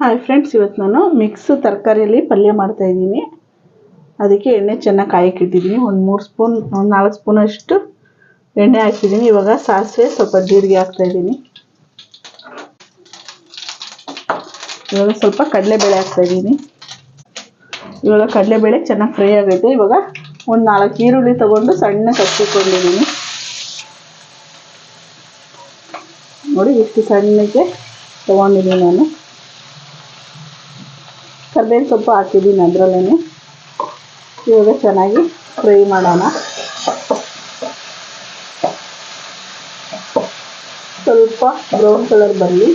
Hi friends, ಇವತ್ತು ನಾನು mix ತರಕಾರಿಯಲ್ಲಿ ಪಲ್ಯ ಮಾಡ್ತಾ ಇದ್ದೀನಿ. ಅದಕ್ಕೆ ಎಣ್ಣೆ ಚೆನ್ನಾಗಿ ಕಾಯಕ್ಕೆ ಇಟ್ಟಿದ್ದೀನಿ ಒಂದು ಮೂರು ಸ್ಪೂನ್, ಒಂದು ನಾಲ್ಕು ಸ್ಪೂನಷ್ಟು ಎಣ್ಣೆ ಹಾಕಿದ್ದೀನಿ ಇವಾಗ ಸಾಸಿವೆ ಸ್ವಲ್ಪ ಜೀರಿಗೆ ಹಾಕ್ತಾ ಇದ್ದೀನಿ. ಇವಾಗ ಸ್ವಲ್ಪ ಕಡಲೆಬೇಳೆ ಹಾಕ್ತಾ ಇದ್ದೀನಿ. ಇವಾಗ ಕಡಲೆಬೇಳೆ ಚೆನ್ನಾಗಿ ಫ್ರೈ ಆಗೈತೆ. ಇವಾಗ ಒಂದು ನಾಲ್ಕು ಈರುಳ್ಳಿ ತಗೊಂಡು ಸಣ್ಣ ಕಚ್ಚಿಕೊಂಡಿದ್ದೀನಿ ನೋಡಿ, ಇಷ್ಟು ಸಣ್ಣಕ್ಕೆ ತೊಗೊಂಡಿದ್ದೀನಿ ನಾನು. ಕರ್ಬೇವಿನ ಸೊಪ್ಪು ಹಾಕಿದ್ದೀನಿ ಅದರಲ್ಲೇ ಇವಾಗ ಚೆನ್ನಾಗಿ ಫ್ರೈ ಮಾಡೋಣ. ಸ್ವಲ್ಪ ಬ್ರೌನ್ ಕಲರ್ ಬರಲಿ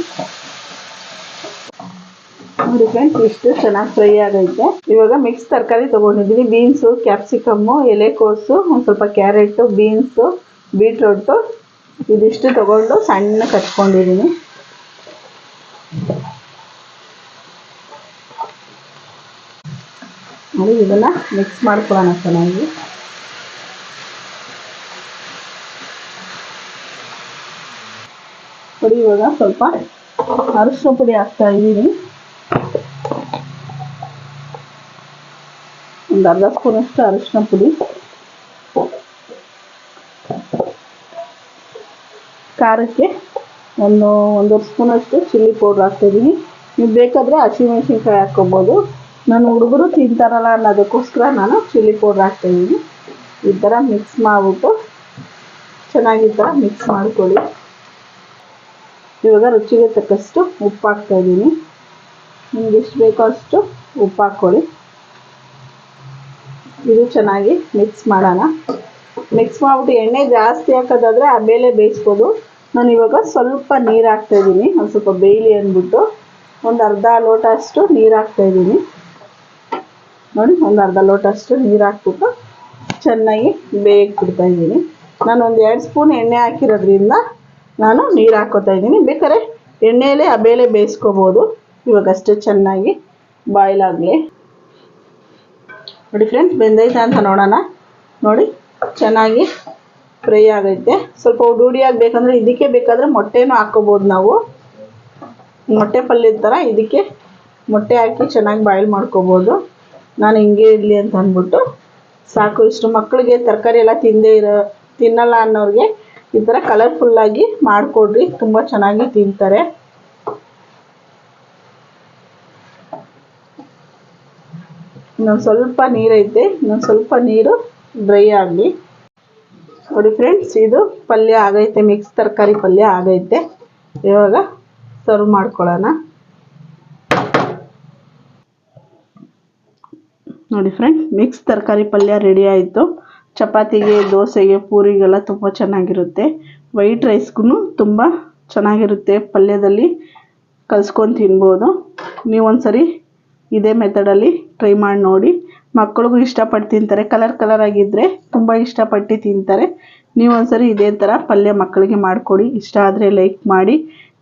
ನೋಡಿ ಫ್ರೆಂಡ್ಸ್ ಇಷ್ಟು ಚೆನ್ನಾಗಿ ಫ್ರೈ ಆಗೈತೆ. ಇವಾಗ ಮಿಕ್ಸ್ ತರಕಾರಿ ತೊಗೊಂಡಿದ್ದೀನಿ. ಬೀನ್ಸು, ಕ್ಯಾಪ್ಸಿಕಮ್ಮು, ಎಲೆಕೋಸು, ಒಂದು ಸ್ವಲ್ಪ ಕ್ಯಾರೆಟು, ಬೀನ್ಸು, ಬೀಟ್ರೋಟು, ಇದಿಷ್ಟು ತೊಗೊಂಡು ಸಣ್ಣ ಕಟ್ಕೊಂಡಿದ್ದೀನಿ. ನೋಡಿ ಇದನ್ನು ಮಿಕ್ಸ್ ಮಾಡ್ಕೊಳ್ಳೋಣ ಚೆನ್ನಾಗಿ ಪುಡಿ ಇವಾಗ ಸ್ವಲ್ಪ ಅರಿಶಿನ ಪುಡಿ ಹಾಕ್ತಾ ಇದ್ದೀನಿ ಒಂದು ಅರ್ಧ ಸ್ಪೂನಷ್ಟು ಅರಿಶಿನ ಪುಡಿ ಖಾರಕ್ಕೆ ಒಂದು ಒಂದೂವರೆ ಸ್ಪೂನಷ್ಟು ಚಿಲ್ಲಿ ಪೌಡ್ರ್ ಹಾಕ್ತಾಯಿದ್ದೀನಿ ನೀವು ಬೇಕಾದರೆ ಹಸಿಮೆಣ್ಸಿನ್ಕಾಯಿ ಹಾಕ್ಕೊಬೋದು ನಾನು ಹುಡುಗರು ತಿಂತಾರಲ್ಲ ಅನ್ನೋದಕ್ಕೋಸ್ಕರ ನಾನು ಚಿಲ್ಲಿ ಪೌಡ್ರ್ ಹಾಕ್ತಾಯಿದ್ದೀನಿ ಈ ಥರ ಮಿಕ್ಸ್ ಮಾಡಿಬಿಟ್ಟು ಚೆನ್ನಾಗಿ ಈ ಥರ ಮಿಕ್ಸ್ ಮಾಡ್ಕೊಳ್ಳಿ. ಇವಾಗ ರುಚಿಗೆ ತಕ್ಕಷ್ಟು ಉಪ್ಪು ಹಾಕ್ತಾಯಿದ್ದೀನಿ ನಿಮ್ಗೆ ಎಷ್ಟು ಬೇಕೋ ಅಷ್ಟು ಉಪ್ಪು ಹಾಕ್ಕೊಳ್ಳಿ. ಇದು ಚೆನ್ನಾಗಿ ಮಿಕ್ಸ್ ಮಾಡೋಣ. ಮಿಕ್ಸ್ ಮಾಡಿಬಿಟ್ಟು ಎಣ್ಣೆ ಜಾಸ್ತಿ ಹಾಕೋದಾದರೆ ಆ ಬೇಳೆ ಬೇಯಿಸ್ಬೋದು. ನಾನು ಇವಾಗ ಸ್ವಲ್ಪ ನೀರು ಹಾಕ್ತಾಯಿದ್ದೀನಿ ಒಂದು ಸ್ವಲ್ಪ ಬೇಯಲಿ ಅಂದ್ಬಿಟ್ಟು ಒಂದು ಅರ್ಧ ಲೋಟ ಅಷ್ಟು ನೀರು ಹಾಕ್ತಾಯಿದ್ದೀನಿ ನೋಡಿ, ಒಂದು ಅರ್ಧ ಲೋಟ ಅಷ್ಟು ನೀರು ಹಾಕ್ಬಿಟ್ಟು ಚೆನ್ನಾಗಿ ಬಿಡ್ತಾ ಇದ್ದೀನಿ. ನಾನು ಒಂದು ಎರಡು ಸ್ಪೂನ್ ಎಣ್ಣೆ ಹಾಕಿರೋದ್ರಿಂದ ನಾನು ನೀರು ಹಾಕೋತಾ ಇದ್ದೀನಿ. ಬೇಕಾದ್ರೆ ಎಣ್ಣೆಯಲ್ಲೇ ಆ ಬೇಳೆ ಬೇಯಿಸ್ಕೋಬೋದು. ಇವಾಗ ಅಷ್ಟೇ ಚೆನ್ನಾಗಿ ಬಾಯ್ಲ್ ಆಗಲಿ. ನೋಡಿ ಫ್ರೆಂಡ್ಸ್ ಬೆಂದೈತೆ ಅಂತ ನೋಡೋಣ. ನೋಡಿ, ಚೆನ್ನಾಗಿ ಫ್ರೈ ಆಗೈತೆ. ಸ್ವಲ್ಪ ಉಡುಡಿ ಆಗಬೇಕಂದ್ರೆ ಇದಕ್ಕೆ ಬೇಕಾದರೆ ಮೊಟ್ಟೆನೂ ಹಾಕ್ಕೋಬೋದು ನಾವು. ಮೊಟ್ಟೆ ಪಲ್ಯದ ಥರ ಇದಕ್ಕೆ ಮೊಟ್ಟೆ ಹಾಕಿ ಚೆನ್ನಾಗಿ ಬಾಯ್ಲ್ ಮಾಡ್ಕೋಬೋದು. ನಾನು ಹಿಂಗೆ ಇರಲಿ ಅಂತ ಅಂದ್ಬಿಟ್ಟು ಸಾಕು, ಇಷ್ಟು ಮಕ್ಕಳಿಗೆ ತರಕಾರಿ ಎಲ್ಲ ತಿಂದೇ ಇರೋ, ತಿನ್ನಲ್ಲ ಅನ್ನೋರಿಗೆ ಈ ಥರ ಕಲರ್ಫುಲ್ಲಾಗಿ ಮಾಡಿಕೊಡ್ರಿ, ತುಂಬ ಚೆನ್ನಾಗಿ ತಿಂತಾರೆ. ಇನ್ನೊಂದು ಸ್ವಲ್ಪ ನೀರೈತೆ, ಇನ್ನೊಂದು ಸ್ವಲ್ಪ ನೀರು ಡ್ರೈ ಆಗಲಿ. ನೋಡಿ ಫ್ರೆಂಡ್ಸ್ ಇದು ಪಲ್ಯ ಆಗೈತೆ ಮಿಕ್ಸ್ ತರಕಾರಿ ಪಲ್ಯ ಆಗೈತೆ. ಇವಾಗ ಸರ್ವ್ ಮಾಡ್ಕೊಳ್ಳೋಣ. ನೋಡಿ ಫ್ರೆಂಡ್ ಮಿಕ್ಸ್ ತರಕಾರಿ ಪಲ್ಯ ರೆಡಿ ಆಯಿತು. ಚಪಾತಿಗೆ, ದೋಸೆಗೆ, ಪೂರಿಗೆಲ್ಲ ತುಂಬ ಚೆನ್ನಾಗಿರುತ್ತೆ. ವೈಟ್ ರೈಸ್ಗೂ ತುಂಬ ಚೆನ್ನಾಗಿರುತ್ತೆ ಪಲ್ಯದಲ್ಲಿ. ಕಲ್ಸ್ಕೊಂಡು ತಿನ್ಬೋದು. ನೀವು ಒಂದ್ಸರಿ ಇದೇ ಮೆಥಡಲ್ಲಿ ಟ್ರೈ ಮಾಡಿ ನೋಡಿ. ಮಕ್ಕಳಿಗೂ ಇಷ್ಟಪಟ್ಟು ತಿಂತಾರೆ. ಕಲರ್ ಕಲರ್ ಆಗಿದ್ದರೆ ತುಂಬ ಇಷ್ಟಪಟ್ಟು ತಿಂತಾರೆ. ನೀವು ಒಂದ್ಸರಿ ಇದೇ ಥರ ಪಲ್ಯ ಮಕ್ಕಳಿಗೆ ಮಾಡಿಕೊಡಿ. ಇಷ್ಟ ಆದರೆ ಲೈಕ್ ಮಾಡಿ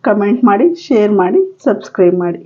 ಕಮೆಂಟ್ ಮಾಡಿ ಶೇರ್ ಮಾಡಿ ಸಬ್ಸ್ಕ್ರೈಬ್ ಮಾಡಿ.